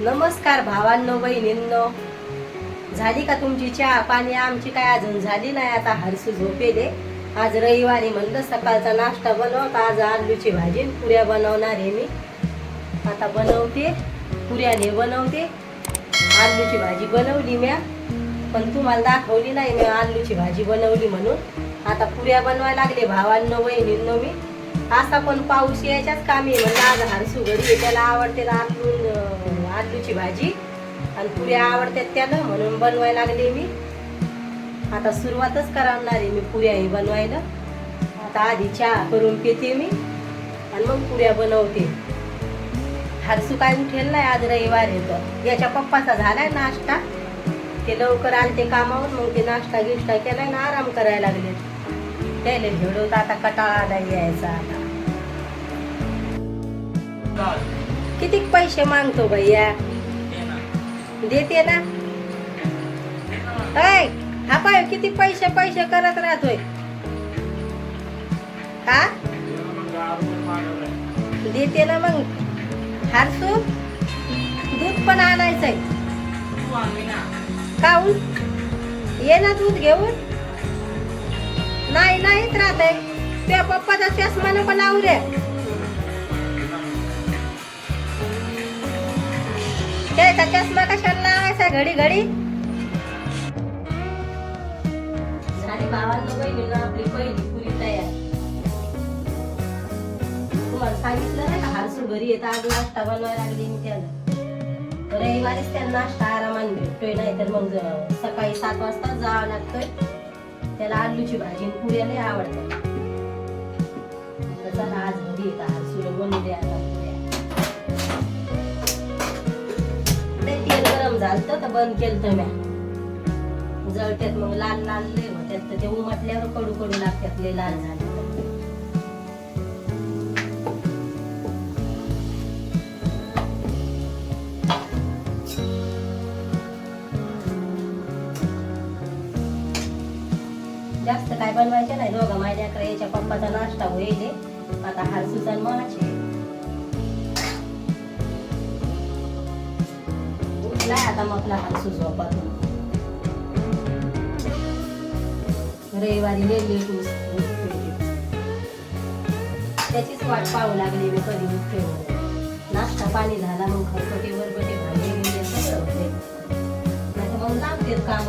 नमस्कार भावांनो बहिणींनो. झाली का तुमची चहा पाणी? आमची काय अजून झाली नाही. आता हरसू झोपेले. आज रविवारी म्हणलं सकाळचा नाश्ता बनवत. आज आलूची भाजी पुऱ्या बनवणार आहे मी. आता बनवते. पुऱ्याने बनवते. आलूची भाजी बनवली म्या. पण तुम्हाला दाखवली नाही मी आलूची भाजी बनवली म्हणून. आता पुऱ्या बनवायला लागले भावांनो बहिणींनो मी. असा पण पाऊस यायच्याच कामी आहे म्हणलं. आज हरसू घरी आहे, त्याला आवडते आलू आलूची भाजी. आणि पुऱ्या आवडतात त्याला म्हणून बनवाय लागले मी. आता सुरुवातच करणार आहे मी पुऱ्या हे बनवायला. आता आधी चहा करून पिते मी आणि मग पुऱ्या बनवते. हरसू काय उठेल नाही आज रविवार येतं याच्या पप्पाचा झालाय नाश्ता. ते लवकर आलते कामावर मग ते नाश्ता गिष्टा केलाय ना आराम करायला लागले. त्याला झेडवत आता कटाळा आला यायचा आता. किती पैसे मागतो भैया? देते ना. ऐ हा पाय किती पैसे पैसे करत राहतोय? हा? देते ना मग. हारसू दूध पण आणायचंय. काऊन ये ना दूध घेऊन. नाही नाहीच राहत आहे त्या पप्पाचा चष्मा नको लावू रे त्याचा चष्मा कशाला लावायचा घडी घडी. झाली भावांना बहिणीनं आपली पहिली पुरी तयार. तुम्हाला सांगितलं नाही का हारसू घरी येतं आज नाश्ता बनवायला लागली मी त्याला. रविवारीच त्यांना नाश्ता आरामाने भेटतोय नाही तर मग सकाळी सात वाजता जावं लागतोय. त्याला आलूची भाजी आणि पुऱ्या लय आवडतात. चला आज घरी येतं हारसूला बनवले आता. तेल झालं तर बंद केलं म्या. जळत्यात मग लाल लाल लय होत्यात तर ते उमटल्यावर कडू कडू लागतात लय लाल झाले जास्त काय बनवायचे नाही दोघं माझ्याकडे याच्या पप्पाचा नाश्ता होईल आता हरसूचा आणि मनाचे उठलाय आता मग हरसू झोपातून रविवारी लय त्याचीच वाट पाहू लागली मी कधी उठते. नाश्ता पाणी झाला मग खरकटे बटे भांडे गेले सगळं होते नाही मग लांबतेत काम.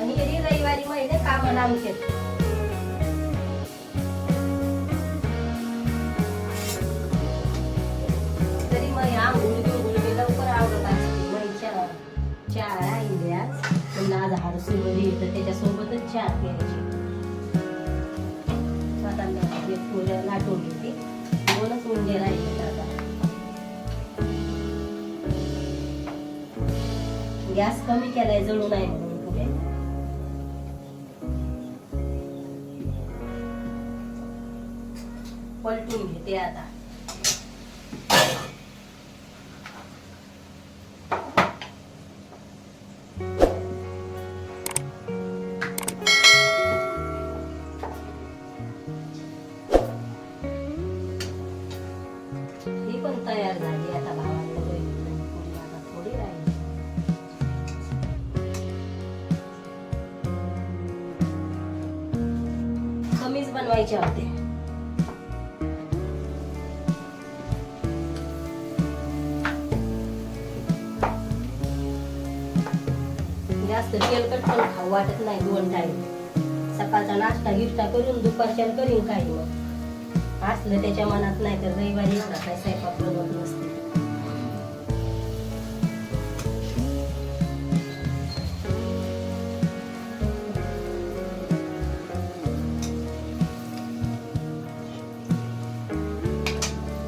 आणि रविवारी महिने काम लांबतेत चहा राहिली आज पण आज येतं त्याच्यासोबतच चहा प्यायची. आता मी लाटून घेते दोनच मुंडे राहिले आता. गॅस कमी केलाय जळू नाही म्हणून पुढे. पलटून घेते आता. ही तयार झाली आता भावाला बहिणीला पुरी आता थोडी राहिली. कमीच बनवायचे होते. जास्त तेलकट पण खाऊ वाटत नाही दोन टाईम सकाळचा नाश्ता गिफ्टा करून दुपारच्या करीन काही मग. असलं त्याच्या मनात नाही तर रविवारी एवढा काय स्वयंपाक बनवत नसते.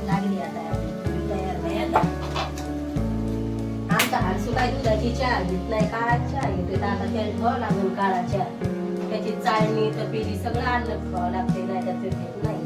लागली आता आता आमचा काय दुधाची चहा घेत नाही काळा चहा घेतो तर आता त्याला ठेवावं लागेल काळा चहा. त्याची चाळणी तपेली सगळं आणलं ठेवावं लागते नाही तर ते नाही.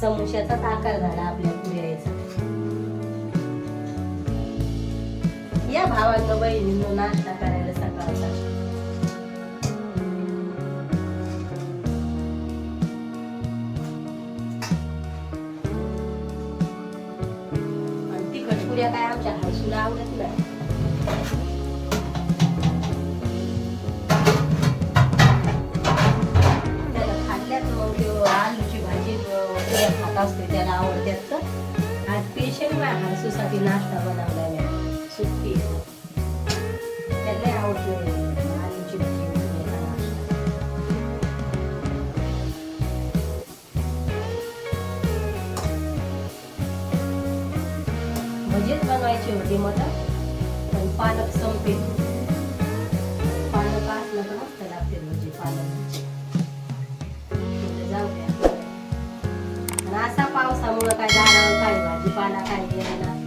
समोशाचाच आकार झाला आपल्या पुऱ्याचा या भावांना बहिणींनो नाश्ता करायला सकाळचा आणि तिखट पुऱ्या काय आमच्या हसूला आवडत नाही. असते त्याला आवडतात तर आज स्पेशल माझ्या हसूसाठी नाश्ता बनवला मी. सुट्टी त्याला आवडते. भजीच बनवायची होती मला पण पालक संपेल. पालक असलं तर मस्त लागते भजी पालक. पावसामुळं काय झाडावर काय भाजीपाला काय गेला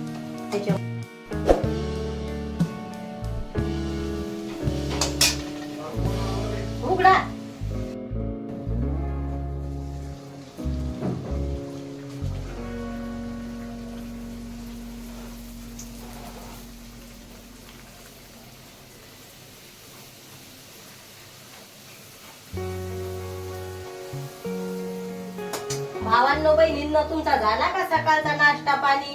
भावांनो बहिणींनो तुमचा झाला का सकाळचा नाश्ता पाणी?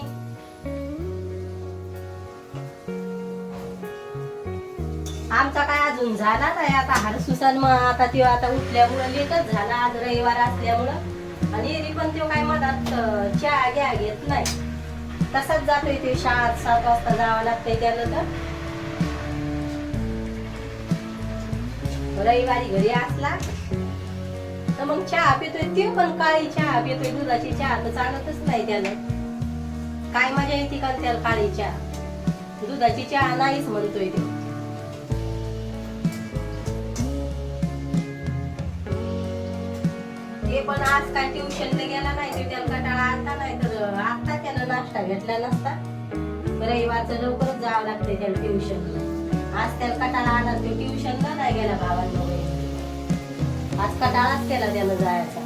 आमचा काय अजून झाला नाही आता हरसुसान मग आता ते आता उठल्यामुळं लेटच झाला आज रविवार असल्यामुळं. आणि एरी पण तो काय मधात चहा घ्या घेत नाही. तसाच जातोय ते शाळेत सात वाजता जावं लागतंय त्याला तर. रविवारी घरी असला तर मग चहा पितोय ते पण काळी चहा पितोय दुधाची चहा तर चालतच नाही त्यानं काय मजा येते का त्याला काळी चहा? दुधाची चहा नाहीच म्हणतोय ते. ते पण आज काय ट्युशनला गेला नाही ते त्याला कटाळा आता नाही तर आता त्याला नाश्ता घेतला नसता. रविवारचं लवकरच जावं लागतंय त्याला ट्युशनला आज त्याला कटाळा आला तो ट्युशनला नाही गेला बाबा आज कटाळाच केला त्यानं जायचा.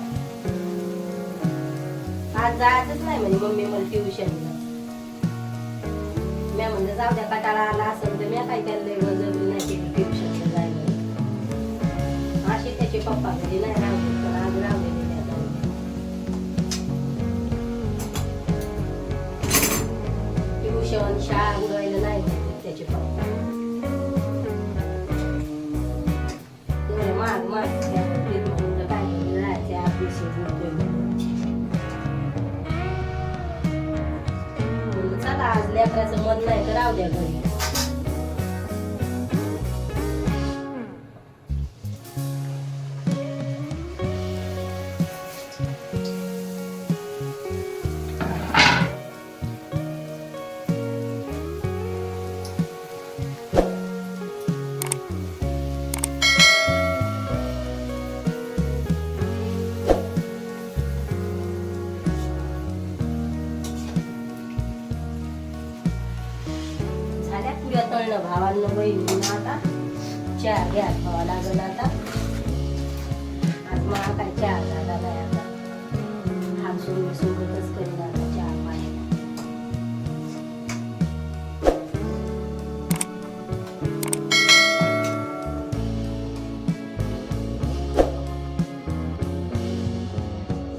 आज जायचंच नाही म्हणे मम्मी मला ट्युशनला मी म्हणलं जाऊ द्या कटाळा आला असेल तर मी काय त्याला मन नाही तर पुऱ्या भावांना बहिणींना आता चहा घ्या खावा लागल आता. आज मला काय चहा झाला नाही आता. हातसून मी सोबतच करीन आता चहा पाणी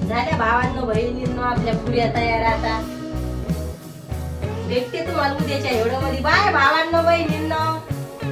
झाल्या भावांना बहिणींना आपल्या पुऱ्या तयार आता. भेटते तुम्हाला उद्याच्या एवढं मध्ये. बाय भावांना बहिणींना.